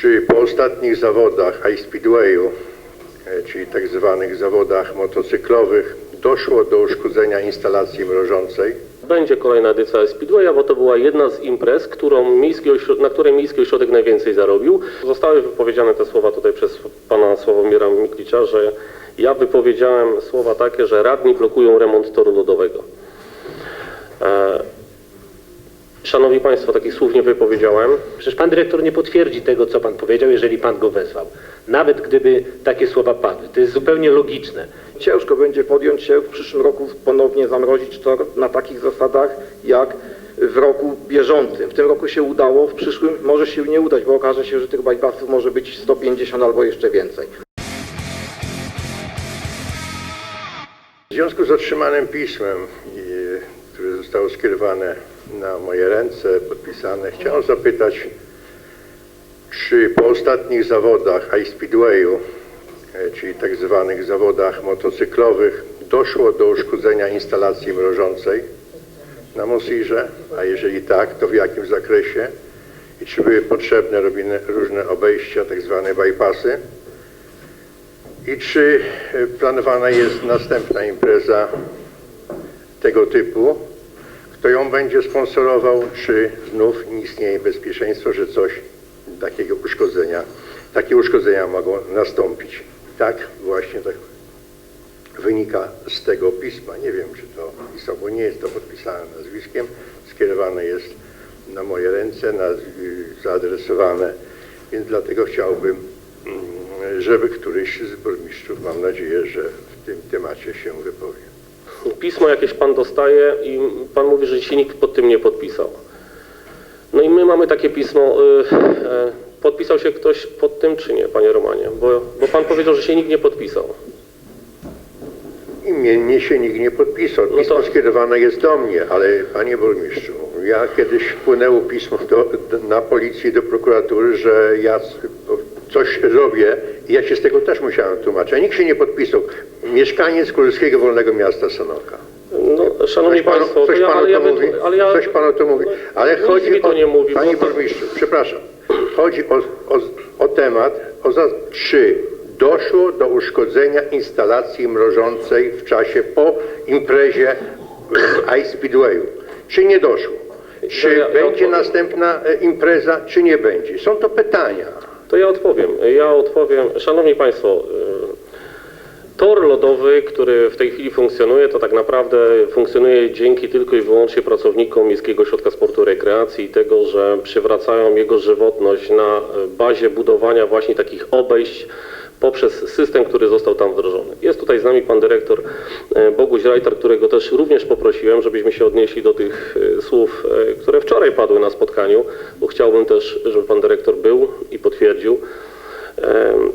Czy po ostatnich zawodach Ice Speedwayu, e, czyli tak zwanych zawodach motocyklowych, doszło do uszkodzenia instalacji mrożącej? Będzie kolejna edycja Speedwaya, bo to była jedna z imprez, którą miejski na której Miejski Ośrodek najwięcej zarobił. Zostały wypowiedziane te słowa tutaj przez pana Sławomira Miklicza, że ja wypowiedziałem słowa takie, że radni blokują remont toru lodowego. E, Szanowni Państwo, takich słów nie wypowiedziałem. Przecież pan dyrektor nie potwierdzi tego, co pan powiedział, jeżeli pan go wezwał. Nawet gdyby takie słowa padły. To jest zupełnie logiczne. Ciężko będzie podjąć się w przyszłym roku ponownie zamrozić tor na takich zasadach jak w roku bieżącym. W tym roku się udało, w przyszłym może się nie udać, bo okaże się, że tych bypassów może być 150 albo jeszcze więcej. W związku z otrzymanym pismem, które zostało skierowane na moje ręce, podpisane, chciałem zapytać, czy po ostatnich zawodach Ice Speedwayu, e, czyli tak zwanych zawodach motocyklowych, doszło do uszkodzenia instalacji mrożącej na Mosirze, a jeżeli tak, to w jakim zakresie i czy były potrzebne różne obejścia, tak zwane bypassy? I czy e, planowana jest następna impreza tego typu? Kto ją będzie sponsorował? Czy znów nie istnieje bezpieczeństwo, że coś takiego uszkodzenia, takie uszkodzenia mogą nastąpić? Tak, właśnie tak wynika z tego pisma. Nie wiem, czy to pismo, bo nie jest to podpisane nazwiskiem. Skierowane jest na moje ręce, nazw- zaadresowane, więc dlatego chciałbym, mm, żeby któryś z burmistrzów, mam nadzieję, że w tym temacie się wypowie. Pismo jakieś pan dostaje i pan mówi, że się nikt pod tym nie podpisał. No i my mamy takie pismo. y, e, Podpisał się ktoś pod tym, czy nie, panie Romanie? Bo, bo pan powiedział, że się nikt nie podpisał. Imiennie się nikt nie podpisał. No Pismo to- skierowane jest do mnie, ale panie burmistrzu, ja kiedyś wpłynęło pismo do, na policję, do prokuratury, że ja coś robię ja się z tego też musiałem tłumaczyć. Nikt się nie podpisał. Mieszkaniec Królewskiego Wolnego Miasta Sanoka. No, szanowni Coś panu, państwo, coś to ja, panu ale ja, to mówi? ale ja, Coś panu to mówi. Ale nic chodzi to o, nie mówi, panie bo to- burmistrzu, przepraszam. Chodzi o, o, o temat, o za, czy doszło do uszkodzenia instalacji mrożącej w czasie po imprezie Ice Speedwayu. Czy nie doszło? Czy ja- ja będzie następna e, impreza, czy nie będzie? Są to pytania. To ja odpowiem. Ja odpowiem. Szanowni Państwo, y, tor lodowy, który w tej chwili funkcjonuje, to tak naprawdę funkcjonuje dzięki tylko i wyłącznie pracownikom Miejskiego Ośrodka Sportu i Rekreacji i tego, że przywracają jego żywotność na bazie budowania właśnie takich obejść poprzez system, który został tam wdrożony. Jest tutaj z nami pan dyrektor e, Boguś Rajtar, którego też również poprosiłem, żebyśmy się odnieśli do tych e, słów, e, które wczoraj padły na spotkaniu, bo chciałbym też, żeby pan dyrektor był i potwierdził.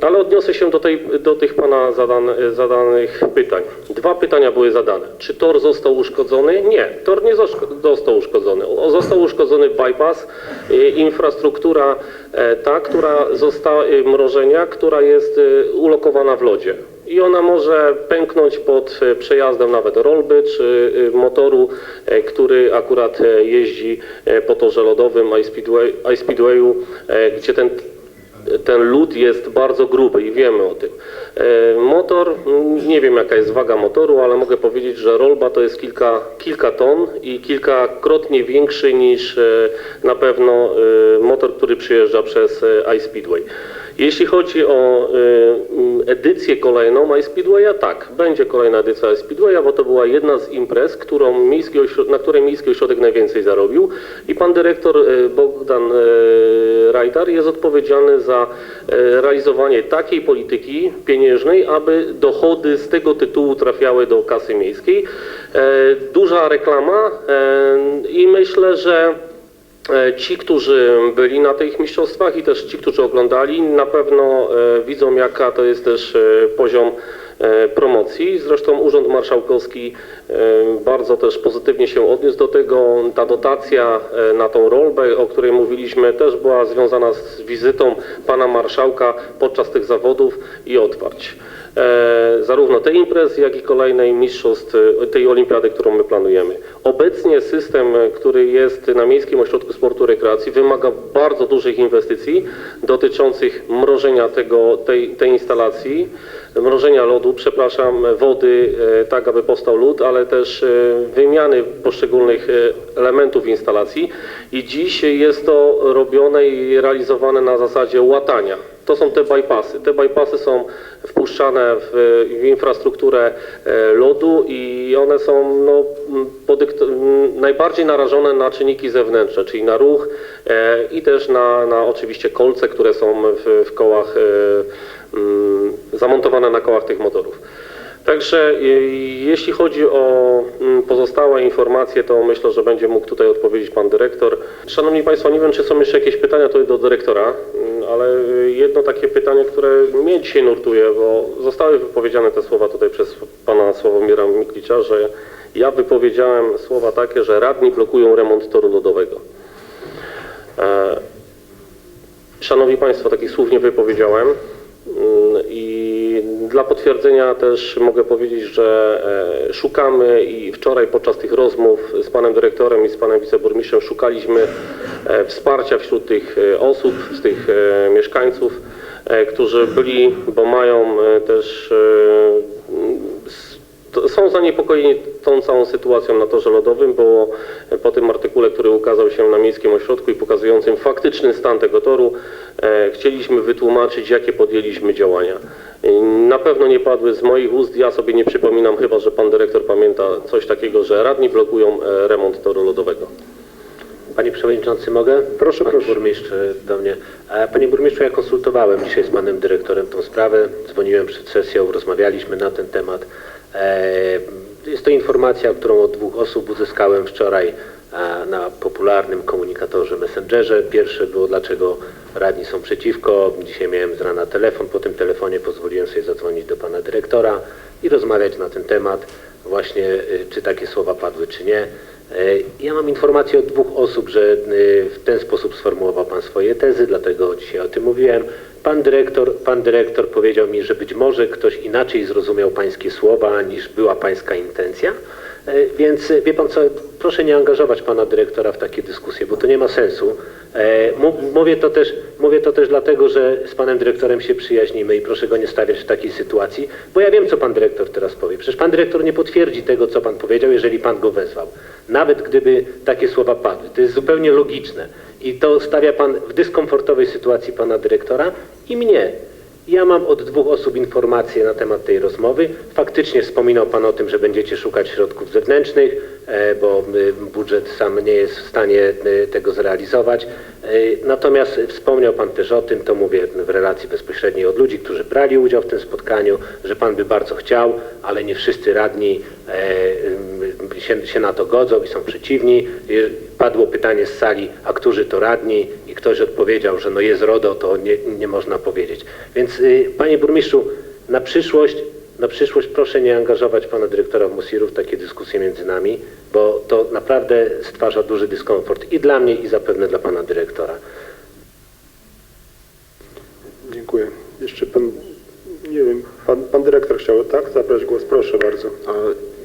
Ale odniosę się do, tej, do tych pana zadane, zadanych pytań. Dwa pytania były zadane. Czy tor został uszkodzony? Nie, tor nie został uszkodzony. Został uszkodzony bypass, e, infrastruktura e, ta, która została, e, mrożenia, która jest ulokowana w lodzie. I ona może pęknąć pod przejazdem nawet rolby czy motoru, który akurat jeździ po torze lodowym iSpeedway, iSpeedwayu, gdzie ten ten lód jest bardzo gruby i wiemy o tym. E, Motor, mm, nie wiem jaka jest waga motoru, ale mogę powiedzieć, że rolba to jest kilka, kilka ton i kilkakrotnie większy niż e, na pewno e, motor, który przyjeżdża przez iSpeedway. Jeśli chodzi o mm, edycję kolejną iSpeedwaya, tak, będzie kolejna edycja iSpeedwaya, bo to była jedna z imprez, którą miejski na której Miejski Ośrodek najwięcej zarobił i pan dyrektor e, Bogdan e, Rajtar jest odpowiedzialny za realizowanie takiej polityki pieniężnej, aby dochody z tego tytułu trafiały do kasy miejskiej. E, Duża reklama e, i myślę, że Ci, którzy byli na tych mistrzostwach i też ci, którzy oglądali, na pewno e, widzą, jaka to jest też e, poziom e, promocji. Zresztą Urząd Marszałkowski e, bardzo też pozytywnie się odniósł do tego. Ta dotacja e, na tą rolbę, o której mówiliśmy, też była związana z wizytą pana marszałka podczas tych zawodów i otwarć. E, zarówno tej imprezy, jak i kolejnej mistrzostw, e, tej olimpiady, którą my planujemy. Obecnie system, e, który jest na Miejskim Ośrodku Sportu i Rekreacji wymaga bardzo dużych inwestycji dotyczących mrożenia tego, tej, tej instalacji, mrożenia lodu, przepraszam, wody, tak aby powstał lód, ale też wymiany poszczególnych elementów instalacji i dziś jest to robione i realizowane na zasadzie łatania. To są te bypassy. Te bypassy są wpuszczane w, w infrastrukturę e, lodu i one są no, najbardziej narażone na czynniki zewnętrzne, czyli na ruch e, i też na, na oczywiście kolce, które są w, w kołach e, zamontowane na kołach tych motorów. Także e, jeśli chodzi o mm, pozostałe informacje, to myślę, że będzie mógł tutaj odpowiedzieć pan dyrektor. Szanowni Państwo, nie wiem, czy są jeszcze jakieś pytania tutaj do dyrektora, mm, ale e, jedno takie pytanie, które mnie dzisiaj nurtuje, bo zostały wypowiedziane te słowa tutaj przez pana Sławomira Miklicza, że ja wypowiedziałem słowa takie, że radni blokują remont toru lodowego. E, Szanowni Państwo, takich słów nie wypowiedziałem i dla potwierdzenia też mogę powiedzieć, że e, szukamy i wczoraj podczas tych rozmów z panem dyrektorem i z panem wiceburmistrzem szukaliśmy e, wsparcia wśród tych e, osób, z tych mieszkańców, którzy byli, bo mają też są zaniepokojeni tą całą sytuacją na torze lodowym, bo po tym artykule, który ukazał się na Miejskim Ośrodku i pokazującym faktyczny stan tego toru, e, chcieliśmy wytłumaczyć, jakie podjęliśmy działania. E, Na pewno nie padły z moich ust, ja sobie nie przypominam, chyba że pan dyrektor pamięta coś takiego, że radni blokują e, remont toru lodowego. Panie Przewodniczący, mogę? Proszę, Pan proszę. burmistrz e, do mnie. E, Panie burmistrzu, ja konsultowałem dzisiaj z panem dyrektorem tą sprawę, dzwoniłem przed sesją, rozmawialiśmy na ten temat. E, Jest to informacja, którą od dwóch osób uzyskałem wczoraj e, na popularnym komunikatorze Messengerze. Pierwsze było, dlaczego radni są przeciwko. Dzisiaj miałem z rana telefon, po tym telefonie pozwoliłem sobie zadzwonić do pana dyrektora i rozmawiać na ten temat, właśnie e, czy takie słowa padły, czy nie. Ja mam informację od dwóch osób, że w ten sposób sformułował Pan swoje tezy, dlatego dzisiaj o tym mówiłem. Pan dyrektor, pan dyrektor powiedział mi, że być może ktoś inaczej zrozumiał Pańskie słowa niż była Pańska intencja. E, Więc e, wie Pan co, proszę nie angażować Pana dyrektora w takie dyskusje, bo to nie ma sensu. E, Mówię to też, mówię to też dlatego, że z Panem dyrektorem się przyjaźnimy i proszę go nie stawiać w takiej sytuacji, bo ja wiem, co Pan dyrektor teraz powie. Przecież Pan dyrektor nie potwierdzi tego, co Pan powiedział, jeżeli Pan go wezwał. Nawet gdyby takie słowa padły. To jest zupełnie logiczne. I to stawia Pan w dyskomfortowej sytuacji Pana dyrektora i mnie. Ja mam od dwóch osób informacje na temat tej rozmowy. Faktycznie wspominał Pan o tym, że będziecie szukać środków zewnętrznych, e, bo y, budżet sam nie jest w stanie y, tego zrealizować. E, Natomiast wspomniał Pan też o tym, to mówię w relacji bezpośredniej od ludzi, którzy brali udział w tym spotkaniu, że Pan by bardzo chciał, ale nie wszyscy radni e, y, się, się na to godzą i są przeciwni. Padło pytanie z sali, a którzy to radni i ktoś odpowiedział, że no jest RODO, to nie, nie można powiedzieć. Więc y, Panie Burmistrzu, na przyszłość, na przyszłość proszę nie angażować Pana Dyrektora Musiru w takie dyskusje między nami, bo to naprawdę stwarza duży dyskomfort i dla mnie i zapewne dla Pana Dyrektora. Dziękuję. Jeszcze pan, nie wiem, pan, pan dyrektor chciał, tak? Zabrać głos, proszę bardzo.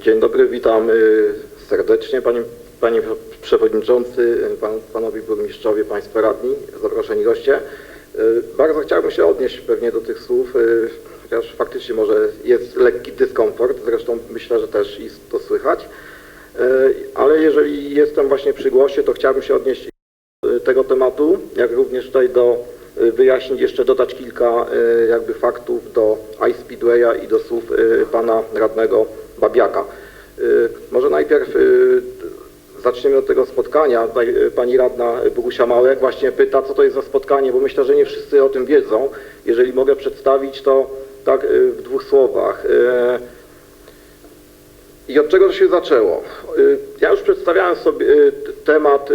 Dzień dobry, witam y, serdecznie Panie, panie Przewodniczący, pan, Panowie Burmistrzowie, Państwo Radni, zaproszeni goście. Y, Bardzo chciałbym się odnieść pewnie do tych słów, y, chociaż faktycznie może jest lekki dyskomfort, zresztą myślę, że też i to słychać. Y, Ale jeżeli jestem właśnie przy głosie, to chciałbym się odnieść y, tego tematu, jak również tutaj do wyjaśnić, jeszcze dodać kilka jakby faktów do iSpeedwaya i do słów pana radnego Babiaka. Może najpierw zaczniemy od tego spotkania. Tutaj y, pani radna Bogusia Małek właśnie pyta, co to jest za spotkanie, bo myślę, że nie wszyscy o tym wiedzą. Jeżeli mogę przedstawić to tak y, w dwóch słowach. Y, i od czego to się zaczęło? Ja już przedstawiałem sobie temat,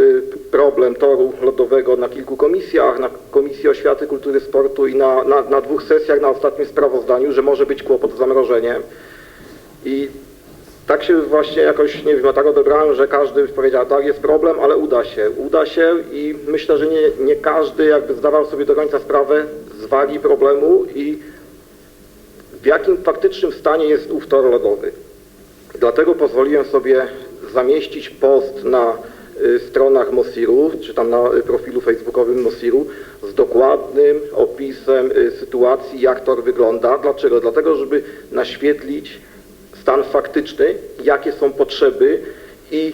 problem toru lodowego na kilku komisjach, na Komisji Oświaty, Kultury, Sportu i na, na, na dwóch sesjach na ostatnim sprawozdaniu, że może być kłopot z zamrożeniem. I tak się właśnie jakoś, nie wiem, tak odebrałem, że każdy powiedział, tak, jest problem, ale uda się. Uda się i myślę, że nie, nie każdy jakby zdawał sobie do końca sprawę z wagi problemu i w jakim faktycznym stanie jest ów tor lodowy. Dlatego pozwoliłem sobie zamieścić post na y, stronach Mosiru, czy tam na y, profilu facebookowym Mosiru z dokładnym opisem y, sytuacji, jak tor wygląda. Dlaczego? Dlatego, żeby naświetlić stan faktyczny, jakie są potrzeby i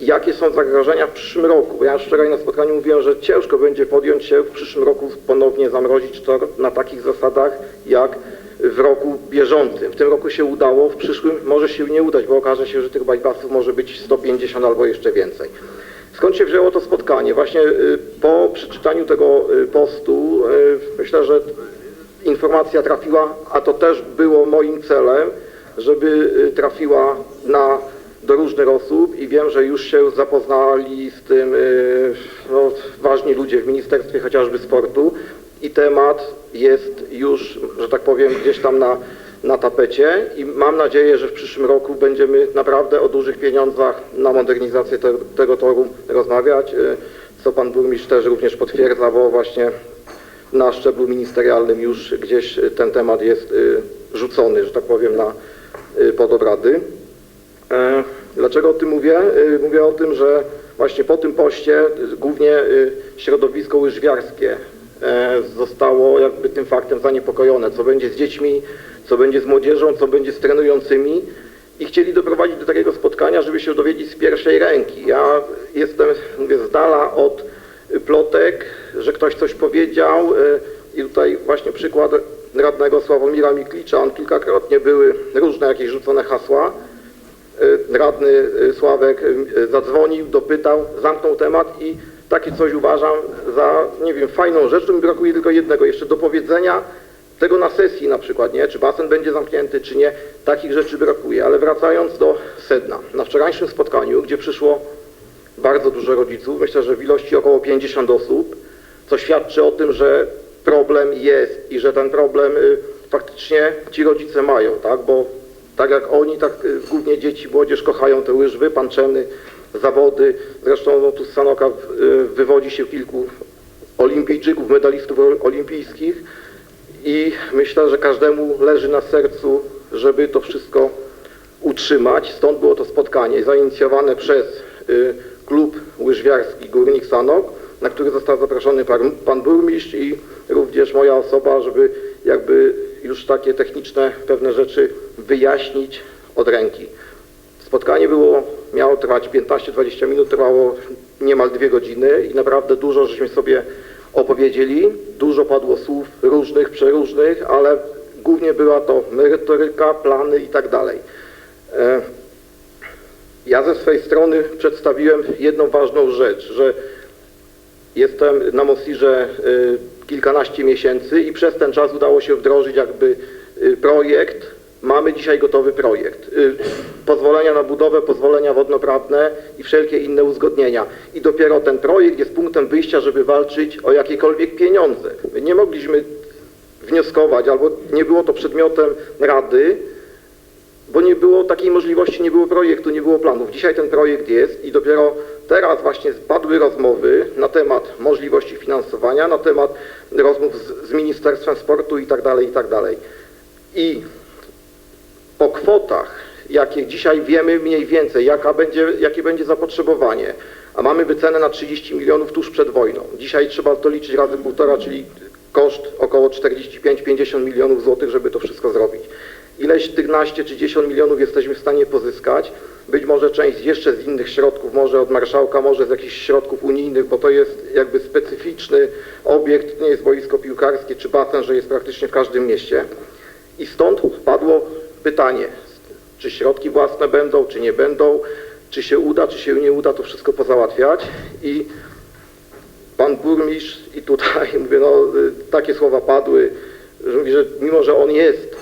jakie są zagrożenia w przyszłym roku. Ja już wczoraj na spotkaniu mówiłem, że ciężko będzie podjąć się w przyszłym roku ponownie zamrozić tor na takich zasadach, jak w roku bieżącym. W tym roku się udało, w przyszłym może się nie udać, bo okaże się, że tych bypassów może być 150 albo jeszcze więcej. Skąd się wzięło to spotkanie? Właśnie y, po przeczytaniu tego y, postu y, myślę, że informacja trafiła, a to też było moim celem, żeby y, trafiła na, do różnych osób i wiem, że już się zapoznali z tym y, no, ważni ludzie w Ministerstwie chociażby Sportu i temat jest już, że tak powiem, gdzieś tam na, na tapecie i mam nadzieję, że w przyszłym roku będziemy naprawdę o dużych pieniądzach na modernizację te, tego toru rozmawiać, y, co pan burmistrz też również potwierdza, bo właśnie na szczeblu ministerialnym już gdzieś ten temat jest rzucony, że tak powiem, na, pod obrady. E, Dlaczego o tym mówię? Y, Mówię o tym, że właśnie po tym poście y, głównie y, środowisko łyżwiarskie e, zostało jakby tym faktem zaniepokojone, co będzie z dziećmi, co będzie z młodzieżą, co będzie z trenującymi i chcieli doprowadzić do takiego spotkania, żeby się dowiedzieć z pierwszej ręki. Ja jestem, mówię, z dala od y, plotek, że ktoś coś powiedział y, i tutaj właśnie przykład radnego Sławomira Miklicza, on kilkakrotnie były różne jakieś rzucone hasła, Y, radny y, Sławek y, zadzwonił, dopytał, zamknął temat i takie coś uważam za, nie wiem, fajną rzecz, mi brakuje tylko jednego jeszcze do powiedzenia. Tego na sesji na przykład, nie? Czy basen będzie zamknięty, czy nie, takich rzeczy brakuje. Ale wracając do sedna, na wczorajszym spotkaniu, gdzie przyszło bardzo dużo rodziców, myślę, że w ilości około 50 osób, co świadczy o tym, że problem jest i że ten problem y, faktycznie ci rodzice mają, tak, bo tak jak oni, tak y, głównie dzieci, młodzież kochają te łyżwy, pan Czemny, zawody, zresztą no, tu z Sanoka y, wywodzi się kilku olimpijczyków, medalistów olimpijskich i myślę, że każdemu leży na sercu, żeby to wszystko utrzymać. Stąd było to spotkanie zainicjowane przez klub łyżwiarski Górnik Sanok, na który został zaproszony pan, pan burmistrz i również moja osoba, żeby jakby już takie techniczne pewne rzeczy wyjaśnić od ręki. Spotkanie było, miało trwać 15-20 minut, trwało niemal dwie godziny i naprawdę dużo żeśmy sobie opowiedzieli. Dużo padło słów różnych, przeróżnych, ale głównie była to merytoryka, plany i tak dalej. E, Ja ze swojej strony przedstawiłem jedną ważną rzecz, że jestem na Mosirze y, kilkanaście miesięcy i przez ten czas udało się wdrożyć jakby y, projekt. Mamy dzisiaj gotowy projekt. Y, Pozwolenia na budowę, pozwolenia wodnoprawne i wszelkie inne uzgodnienia. I dopiero ten projekt jest punktem wyjścia, żeby walczyć o jakiekolwiek pieniądze. My nie mogliśmy wnioskować, albo nie było to przedmiotem rady, bo nie było takiej możliwości, nie było projektu, nie było planów. Dzisiaj ten projekt jest i dopiero teraz właśnie padły rozmowy na temat możliwości finansowania, na temat rozmów z, z Ministerstwem Sportu i tak dalej, i tak dalej. I po kwotach, jakie dzisiaj wiemy mniej więcej, jaka będzie, jakie będzie zapotrzebowanie, a mamy wycenę na 30 milionów tuż przed wojną. Dzisiaj trzeba to liczyć razy półtora, czyli koszt około 45-50 milionów złotych, żeby to wszystko zrobić. Ileś tych naście czy 10 milionów jesteśmy w stanie pozyskać, być może część jeszcze z innych środków, może od marszałka, może z jakichś środków unijnych, bo to jest jakby specyficzny obiekt, nie jest boisko piłkarskie czy basen, że jest praktycznie w każdym mieście. I stąd padło pytanie, czy środki własne będą, czy nie będą, czy się uda, czy się nie uda to wszystko pozałatwiać. I pan burmistrz, i tutaj mówię, no y, takie słowa padły, że mówi, że mimo, że on jest,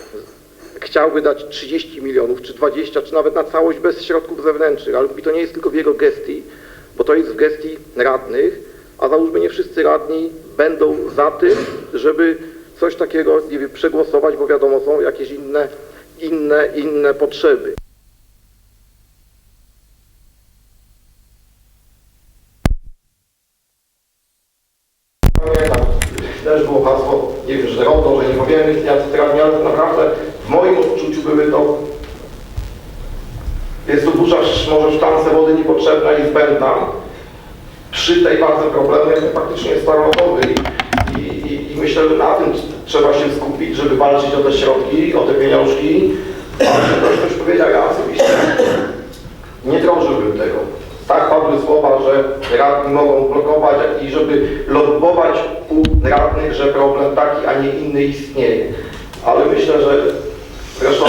chciałby dać 30 milionów, czy 20, czy nawet na całość bez środków zewnętrznych, ale mówi, to nie jest tylko w jego gestii, bo to jest w gestii radnych, a załóżmy nie wszyscy radni będą za tym, żeby coś takiego, nie wiem, przegłosować, bo wiadomo, są jakieś inne, inne, inne potrzeby. Też było hasło nie wiem, że RODO, że nie powiemy istniające strefy, ale naprawdę w moim odczuciu były to jest to duża może sztance wody niepotrzebna i zbędna przy tej bardzo problemu, jakim faktycznie jest Tarnowowy i, i, i myślę, że na tym trzeba się skupić, żeby walczyć o te środki, o te pieniążki. A ktoś powiedział, ja osobiście nie drążyłbym tego. Tak padły słowa, że radni mogą blokować i żeby lobbować u radnych, że problem taki, a nie inny istnieje. Ale myślę, że zresztą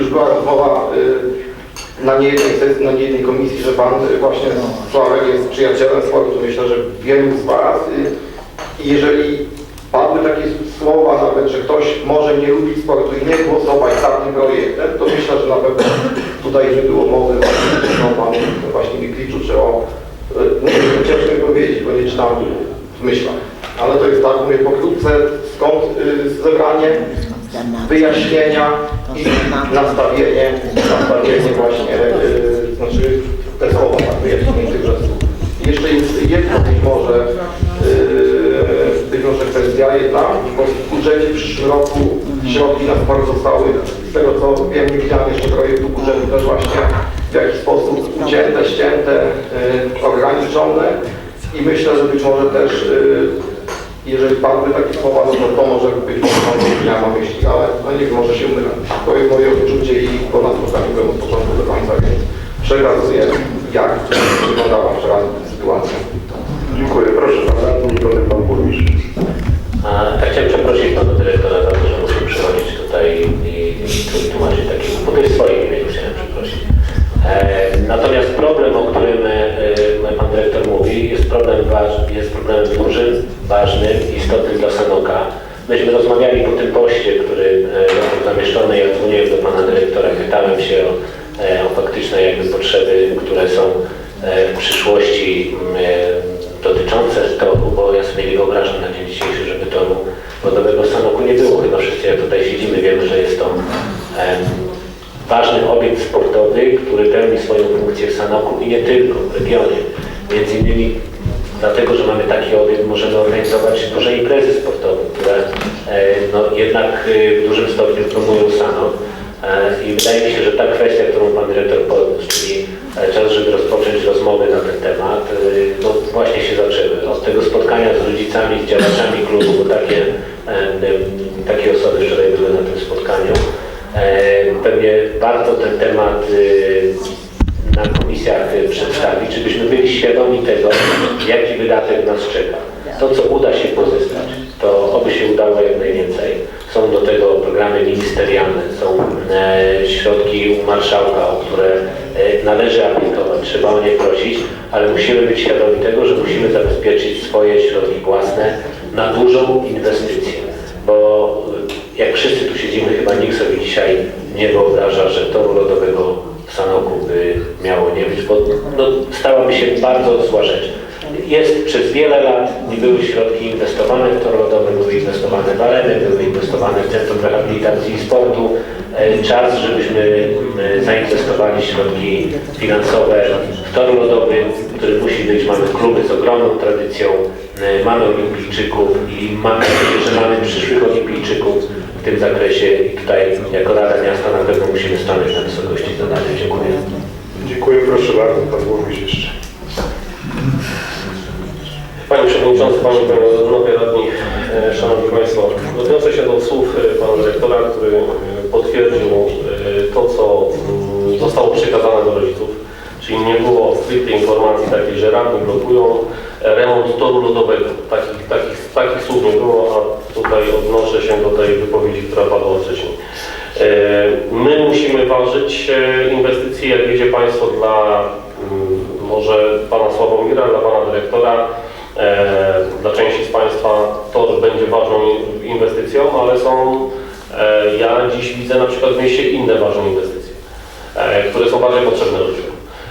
już była rozmowa y, na niejednej sesji, na niejednej komisji, że Pan y, właśnie Sławek jest przyjacielem sportu. Myślę, że wielu z Was y, jeżeli padły takie słowa nawet, że ktoś może nie lubić sportu i nie głosować za tym projektem, to myślę, że na pewno tutaj nie było mowy o Panu właśnie Mikliczu, czy o... y, Nie wiem, mi powiedzieć, bo nie czytałem w myślach. Ale to jest tak, mówię pokrótce, skąd y, zebranie, wyjaśnienia i nastawienie, nastawienie właśnie, y, znaczy te słowa, wyjaśnienie tych słów. Jeszcze jest yy, być może kwestia jedna, bo w budżecie w przyszłym roku środki na sport zostały, z tego co wiem, nie widziałem jeszcze projektu budżetu też właśnie w jakiś sposób ucięte, ścięte, yy, ograniczone i myślę, że być może też yy, jeżeli padły takie słowa, no to to może być może miał na myśli, ale no może się mylę. To jest moje odczucie i po nas spotkaniu byłem od początku do końca, więc przekazuję, jak wyglądała wczoraj sytuacja. Dziękuję. Proszę Pana Radny, Pan Burmistrz. Tak chciałem przeprosić pana dyrektora za to, że muszę przychodzić tutaj i, i tłumaczyć takie, to jest swoje imię, chciałem przeprosić. E, natomiast problem, o którym e, pan dyrektor mówi, jest problem waż, jest problemem dużym, ważnym, istotnym dla Sanoka. Myśmy rozmawiali po tym poście, który e, został zamieszczony, ja dzwoniłem do pana dyrektora, pytałem się o, e, o faktyczne jakby potrzeby, które są e, w przyszłości mm, e, dotyczące stoku, bo ja sobie nie wyobrażam na dzień dzisiejszy, żeby w Sanoku nie było. Chyba wszyscy jak tutaj siedzimy wiemy, że jest to ważny obiekt sportowy, który pełni swoją funkcję w Sanoku i nie tylko w regionie. Między innymi dlatego, że mamy taki obiekt, możemy organizować duże imprezy sportowe, które e, no, jednak e, w dużym stopniu promują Sanok. E, I wydaje mi się, że ta kwestia, którą Pan Dyrektor podniósł, czyli e, czas, żeby rozpocząć rozmowy na ten temat, e, no właśnie się zaczęły. Od tego spotkania z rodzicami, z działaczami klubu, bo takie, takie osoby wczoraj były na tym spotkaniu. Pewnie warto ten temat na komisjach przedstawić, żebyśmy byli świadomi tego, jaki wydatek nas czeka. To, co uda się pozyskać, to oby się udało jak najwięcej. Są do tego programy ministerialne, są e, środki u marszałka, o które e, należy aplikować, trzeba o nie prosić, ale musimy być świadomi tego, że musimy zabezpieczyć swoje środki własne na dużą inwestycję. Bo e, jak wszyscy tu siedzimy, chyba nikt sobie dzisiaj nie wyobraża, że toru lodowego w Sanoku by miało nie być, bo no, stałaby się bardzo zła rzecz. Jest przez wiele lat, nie były środki inwestowane w tor lodowy, były inwestowane w areny, były inwestowane w Centrum Rehabilitacji i Sportu. E, Czas, żebyśmy e, zainwestowali środki finansowe w tor lodowy, który musi być. Mamy kluby z ogromną tradycją, e, mamy olimpijczyków i mamy nadzieję, że mamy przyszłych olimpijczyków w tym zakresie i tutaj jako Rada Miasta na pewno musimy stanąć na wysokości zadania. Dziękuję. Dziękuję. Proszę bardzo. Pan Burmistrz jeszcze. Panie Przewodniczący, Panie Panowie Radni, e, Szanowni Państwo, odniosę się do słów e, Pana Dyrektora, który e, potwierdził to, co mm, zostało przekazane do rodziców, czyli nie było stricte informacji takiej, że radni blokują remont toru lodowego. Takich, takich, takich słów nie było, a tutaj odnoszę się do tej wypowiedzi, która padła wcześniej. My musimy ważyć inwestycje, jak wiecie Państwo, dla mm, może Pana Sławomira, dla Pana Dyrektora, Dla części z Państwa tor będzie ważną inwestycją, ale są, e, ja dziś widzę na przykład w mieście inne ważne inwestycje, e, które są bardziej potrzebne ludziom.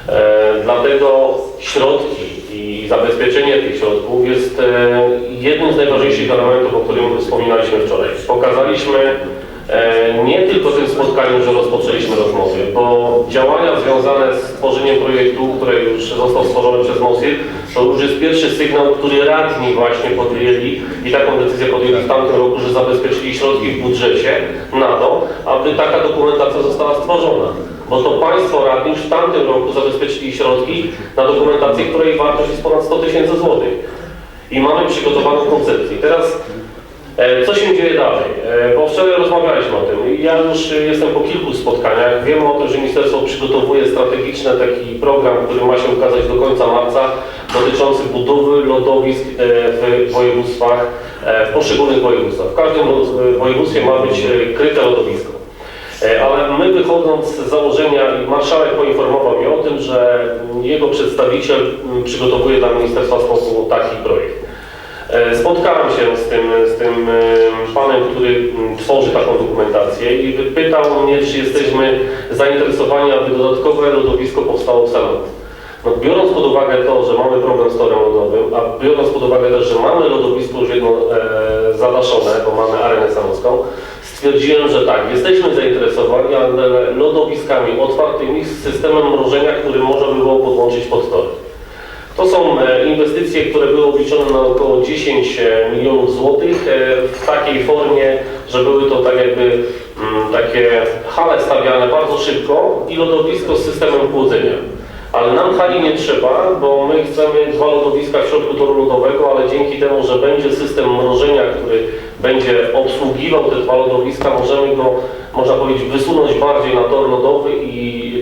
E, Dlatego środki i zabezpieczenie tych środków jest e, jednym z najważniejszych elementów, o którym wspominaliśmy wczoraj. Pokazaliśmy E, Nie tylko tym spotkaniem, że rozpoczęliśmy rozmowy, bo działania związane z tworzeniem projektu, który już został stworzony przez MOSIR, to już jest pierwszy sygnał, który radni właśnie podjęli i taką decyzję podjęli w tamtym roku, że zabezpieczyli środki w budżecie na to, aby taka dokumentacja została stworzona. Bo to Państwo radni już w tamtym roku zabezpieczyli środki na dokumentację, której wartość jest ponad 100 tysięcy złotych. I mamy przygotowaną koncepcję. Teraz E, Co się dzieje dalej? E, Bo wczoraj rozmawialiśmy o tym. Ja już e, jestem po kilku spotkaniach. Wiem o tym, że ministerstwo przygotowuje strategiczny taki program, który ma się ukazać do końca marca, dotyczący budowy lodowisk e, w województwach, e, w poszczególnych województwach. W każdym województwie ma być e, kryte lodowisko. E, Ale my wychodząc z założenia, marszałek poinformował mnie o tym, że jego przedstawiciel przygotowuje dla Ministerstwa Sportu taki projekt. E, Spotkałem się z tym, z tym e, panem, który m, tworzy taką dokumentację i pytał mnie, czy jesteśmy zainteresowani, aby dodatkowe lodowisko powstało w Sanoku. No, biorąc pod uwagę to, że mamy problem z torem lodowym, a biorąc pod uwagę też, że mamy lodowisko już jedno e, zadaszone, bo mamy arenę sanocką, stwierdziłem, że tak, jesteśmy zainteresowani, ale lodowiskami otwartymi z systemem mrożenia, który można by było podłączyć pod tory. To są e, inwestycje, które były obliczone na około 10 milionów złotych e, w takiej formie, że były to tak jakby mm, takie hale stawiane bardzo szybko i lodowisko z systemem chłodzenia. Ale nam hali nie trzeba, bo my chcemy dwa lodowiska w środku toru lodowego, ale dzięki temu, że będzie system mrożenia, który będzie obsługiwał te dwa lodowiska, możemy go, można powiedzieć, wysunąć bardziej na tor lodowy i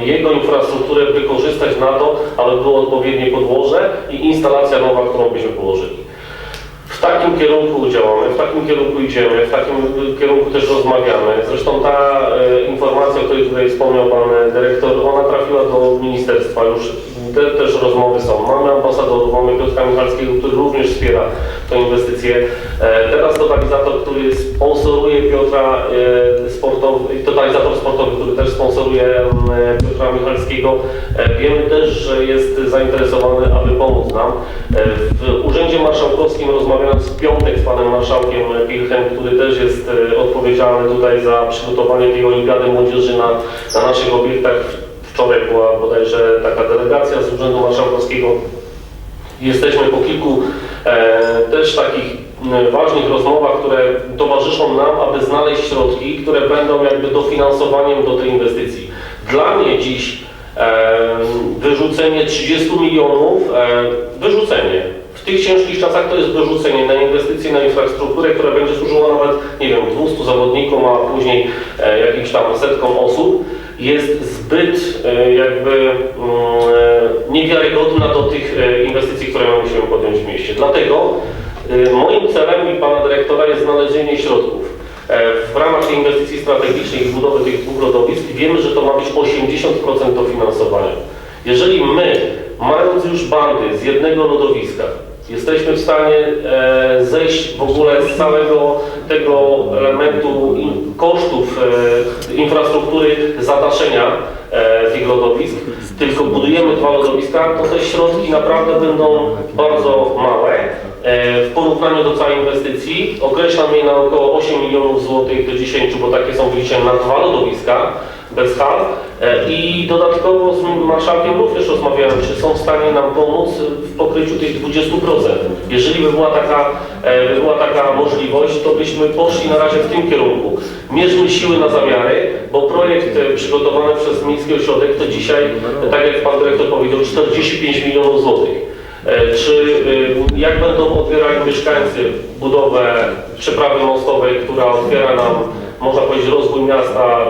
jego infrastrukturę wykorzystać na to, aby było odpowiednie podłoże i instalacja nowa, którą byśmy położyli. W takim kierunku działamy, w takim kierunku idziemy, w takim kierunku też rozmawiamy. Zresztą ta e, informacja, o której tutaj wspomniał Pan e, Dyrektor, ona trafiła do Ministerstwa. Już te też rozmowy są. Mamy ambasadorów, mamy Piotra Michalskiego, który również wspiera tę inwestycję. E, teraz totalizator, który sponsoruje Piotra e, sportowy, totalizator sportowy, który też sponsoruje e, Piotra Michalskiego. Wiemy też, że jest zainteresowany, aby pomóc nam. W Urzędzie Marszałkowskim rozmawiając w piątek z panem marszałkiem Pilchem, który też jest odpowiedzialny tutaj za przygotowanie tej olimpiady młodzieży na, na naszych obiektach. Wczoraj była bodajże taka delegacja z Urzędu Marszałkowskiego. Jesteśmy po kilku e, też takich ważnych rozmowach, które towarzyszą nam, aby znaleźć środki, które będą jakby dofinansowaniem do tej inwestycji. Dla mnie dziś e, wyrzucenie 30 milionów, e, wyrzucenie tych ciężkich czasach to jest wyrzucenie na inwestycje, na infrastrukturę, która będzie służyła nawet, nie wiem, 200 zawodnikom, a później e, jakimś tam setkom osób, jest zbyt e, jakby mm, e, niewiarygodna do tych e, inwestycji, które my musimy podjąć w mieście. Dlatego e, moim celem i pana dyrektora jest znalezienie środków. E, W ramach tej inwestycji strategicznej i budowy tych dwóch lodowisk wiemy, że to ma być 80% dofinansowania. Jeżeli my, mając już bandy z jednego lodowiska, jesteśmy w stanie e, zejść w ogóle z całego tego elementu kosztów e, infrastruktury zadaszenia e, tych lodowisk, tylko budujemy dwa lodowiska, to te środki naprawdę będą bardzo małe. W porównaniu do całej inwestycji określam je na około 8 milionów złotych do 10, bo takie są wyliczenia na dwa lodowiska bez hal. E, I dodatkowo z marszałkiem również rozmawiałem, czy są w stanie nam pomóc w pokryciu tych 20%. Jeżeli by była taka, e, by była taka możliwość, to byśmy poszli na razie w tym kierunku. Mierzmy siły na zamiary, bo projekt e, przygotowany przez Miejski Ośrodek to dzisiaj, tak jak Pan Dyrektor powiedział, 45 milionów złotych. Czy jak będą odbierali mieszkańcy budowę przeprawy mostowej, która otwiera nam, można powiedzieć, rozwój miasta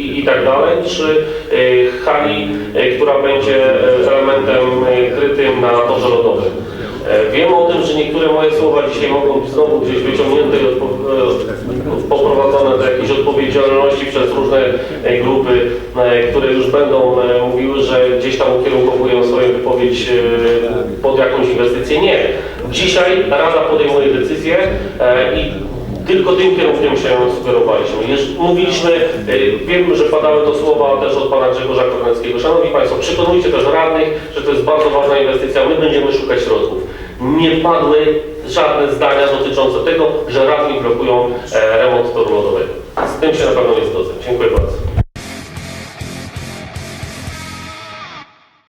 i, i tak dalej, czy y, hali, y, która będzie y, elementem krytym na torze lodowym. E, Wiem o tym, że niektóre moje słowa dzisiaj mogą być znowu gdzieś wyciągnięte i e, poprowadzone do jakiejś odpowiedzialności przez różne e, grupy, które już będą mówiły, że gdzieś tam ukierunkowują swoją wypowiedź pod jakąś inwestycję. Nie. Dzisiaj Rada podejmuje decyzję i tylko tym kierunkiem się sugerowaliśmy. Mówiliśmy, e, wiem, że padały to słowa też od pana Grzegorza Korneckiego. Szanowni Państwo, przekonujcie też radnych, że to jest bardzo ważna inwestycja, my będziemy szukać środków. nie padły żadne zdania dotyczące tego, że radni blokują e, remont toru lodowego. Z tym się na pewno nie zgodzę. Dziękuję bardzo.